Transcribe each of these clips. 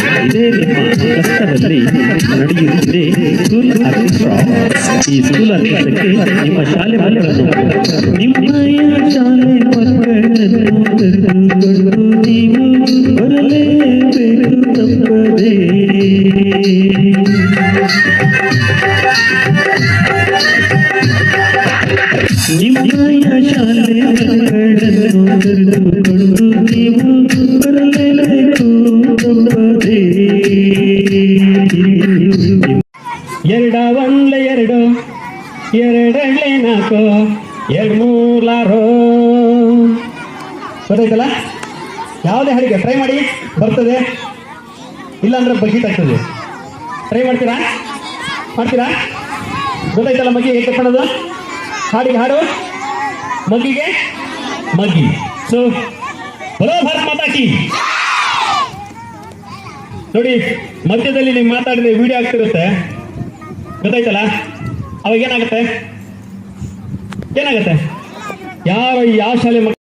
ಇದೆ ಇದೇ ನಿಮ್ಮ ಕಷ್ಟದಲ್ಲಿ ನಡೆಯುತ್ತಿದೆ ಸ್ಕೂಲ್ ಆರ್ಕೆಸ್ಟ್ರಾ ಈ ಸ್ಕೂಲ್ ಆರ್ಕೆಸ್ಟ್ರಾಕ್ಕೆ ನಿಮ್ಮ ಶಾಲೆ ಮಕ್ಕಳನ್ನು ನಿಮ್ಮಯ ಶಾಲೆ ಮಕ್ಕಳನ್ನು ಕರೆದುಕೊಂಡು ನೀವು ಬರಲೇಬೇಕು ತಪ್ಪದೇ ನಿಮ್ಮಯ ಶಾಲೆ ಮಕ್ಕಳನ್ನು ಕರೆದುಕೊಂಡು ನೀವು ಬರಲೇಬೇಕು ಎರಡ ಒಂದ್ಲೆ ಎರಡು ಎರಡೆರಡ್ಲೆ ನಾಲ್ಕು ಎರಡು ಮೂಲಾರೋ ಗೊತ್ತಾಯ್ತಲ್ಲ ಯಾವುದೇ ಹಾಡಿಗೆ ಟ್ರೈ ಮಾಡಿ, ಬರ್ತದೆ. ಇಲ್ಲಾಂದ್ರೆ ಬಗ್ಗಿಟ್ ಆಗ್ತದೆ ಟ್ರೈ ಮಾಡ್ತೀರಾ? ಮಾಡ್ತೀರಾ? ಗೊತ್ತಾಯ್ತಲ್ಲ ಮಗ್ಗಿ ಹೇಗೆ ಕಟ್ಕೊಳ್ಳೋದು ಹಾಡಿಗೆ ಹಾಡು, ಮಗ್ಗಿಗೆ ಮಗ್ಗಿ. ಸೊ ಬರೋ ಭಾರತ್ ಮಾತಾ ಕಿ. ನೋಡಿ ಮಧ್ಯದಲ್ಲಿ ನೀವು ಮಾತಾಡಿದ್ರೆ ವಿಡಿಯೋ ಆಗ್ತಿರುತ್ತೆ. ಗೊತ್ತಾಯ್ತಲ್ಲ? ಅವಾಗ ಏನಾಗುತ್ತೆ? ಏನಾಗುತ್ತೆ? ಯಾರು ಯಾವ ಶಾಲೆ ಮಕ್ಕಳು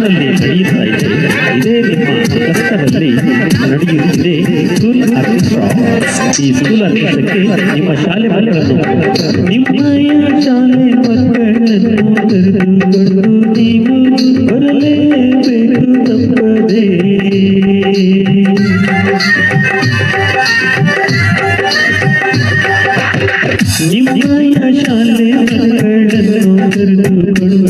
ಕಷ್ಟದಲ್ಲಿ ನಡೆಯುತ್ತಾ ಇದೆ ಇದೇ ನಿಮ್ಮ ಕಷ್ಟದಲ್ಲಿ ನಡೆಯುತ್ತಿದೆ ಸ್ಕೂಲ್ ಆರ್ಕೆಸ್ಟ್ರಾ ಈ ಸ್ಕೂಲ್ ಆರ್ಕೆಸ್ಟ್ರಾಕ್ಕೆ ನಿಮ್ಮ ಶಾಲೆ ಮಕ್ಕಳನ್ನು ನಿಮ್ಮಯ ಶಾಲೆ ಮಕ್ಕಳನ್ನು ಕರೆದುಕೊಂಡು ನೀವು ಬರಲೇಬೇಕು ತಪ್ಪದೇ ನಿಮ್ಮಯ ಶಾಲೆ ಮಕ್ಕಳನ್ನು ಕರೆದುಕೊಂಡು